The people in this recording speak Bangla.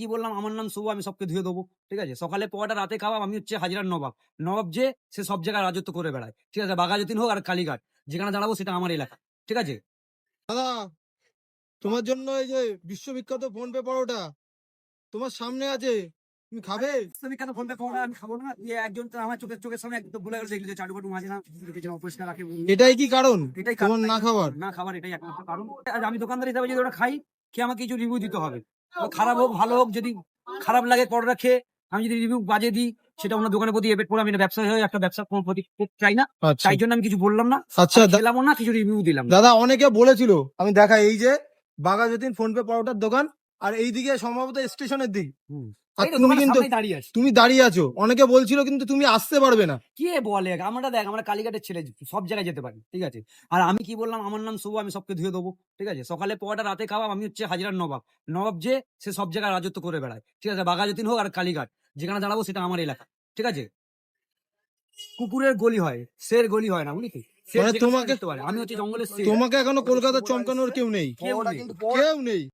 কি বললাম? আমার নাম শুভ আমি সবকে ধুয়ে দেবো ঠিক আছে? সকালে পড়াটা রাতে খাওয়া আমি হচ্ছে হাজিরার নবাব। নবাব যে সে সব জায়গায় রাজত্ব করে বেড়ায়। ঠিক আছে? বাঘাযতীন হোক আর কালীঘাট যেখানে দাঁড়াবো সেটা আমার এলাকা। ঠিক আছে? দাদা তোমার জন্য এই যে বিশ্ববিখ্যাত ফোন পে পরোটা তোমার সামনে আছে। তুমি খাবে? তুমি কেন ফোনটা করো আমি খাব না। ইয়ে একজন তো আমার চোখের চোখের সামনে একদম বলে গেল দেখলি যে চাটু বাটু মাঝে না অপরিষ্কার রাখে এটাই কি কারণ? এটাই কারণ। না খাবার? না খাবার এটাই একমাত্র কারণ। আমি দোকানদার হিসাবে যদি ওটা খাই খেয়ে আমাকে কিছু রিভিউ দিতে হবে। খারাপ হোক ভালো হোক যদি খারাপ লাগে পরোটা খেয়ে আমি যদি রিভিউ বাজে দিই সেটা অন্য দোকানের প্রতি এফেক্ট পড়ে আমি এটা ব্যবসা হয়ে একটা ব্যবসা কোনো প্রতি চাই না। আচ্ছা। তাই জন্য আমি কিছু বললাম না। আচ্ছা দিলাম না কিছু রিভিউ দিলাম দাদা অনেকে বলেছিল আমি দেখা এই যে বাঘাযতীন ফোন পে পরোটার দোকান আর এইদিকে সম্ভবত স্টেশনের দিক। আর তুমি কিন্তু দাঁড়িয়ে আছি। তুমি দাঁড়িয়ে আছো। অনেকে বলছিল কিন্তু তুমি আসতে পারবে না। কে বলে? আমরা দেখ আমরা কালীঘাটের ছেলে সব জায়গায় যেতে পারি ঠিক আছে? আর আমি কি বললাম? আমার নাম শুভ আমি সবকে ধুয়ে দেবো ঠিক আছে? সকালে পড়াটা রাতে খাওয়া আমি হচ্ছে হাজিরার নবাব। নবাব যে সে সব জায়গায় রাজত্ব করে বেড়ায় ঠিক আছে? বাঘাযতীন হোক আর কালীঘাট যেখানে দাঁড়াবো সেটা আমার এলাকা ঠিক আছে? কুকুরের গলি হয় শের গলি হয় না বুঝলি? মানে তোমাকে- আমি হচ্ছে জঙ্গলের তোমাকে এখনও কলকাতা চমকানোর কেউ নেই। কেউ নেই। কেউ নেই।